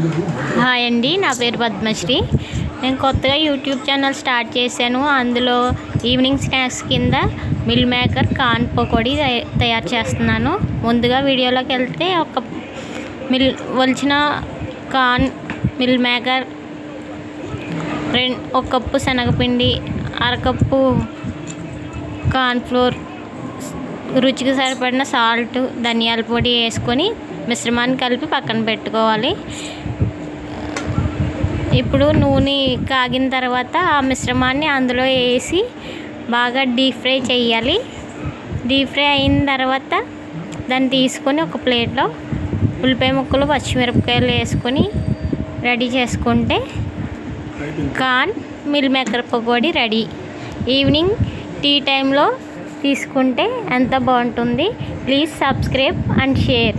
Hi అండి నా పేరు పద్మశ్రీ. నేను కొత్తగా యూట్యూబ్ ఛానల్ స్టార్ట్ చేశాను. అందులో ఈవినింగ్ స్నాక్స్ కింద మిల్ మేకర్ కాన్ పకోడీ తయ- తయారు చేస్తున్నాను. ముందుగా వీడియోలోకి వెళ్తే ఒక మిల్ వలిచిన కాన్ మిల్ మేకర్ రెండు ఒక కప్పు శనగపిండి అరకప్పు కార్న్ఫ్లోర్ రుచికి సరిపడిన సాల్ట్ ధనియాల పొడి వేసుకొని మిశ్రమాన్ని కలిపి పక్కన పెట్టుకోవాలి. ఇప్పుడు నూనె కాగిన తర్వాత ఆ మిశ్రమాన్ని అందులో వేసి బాగా డీప్ ఫ్రై చేయాలి. డీప్ ఫ్రై అయిన తర్వాత దాన్ని తీసుకొని ఒక ప్లేట్లో ఉల్లిపాయ ముక్కలు పచ్చిమిరపకాయలు వేసుకొని రెడీ చేసుకుంటే corn meal maker pakodi ready. Evening tea టైంలో తీసుకుంటే ఎంత బాగుంటుంది. Please subscribe and share.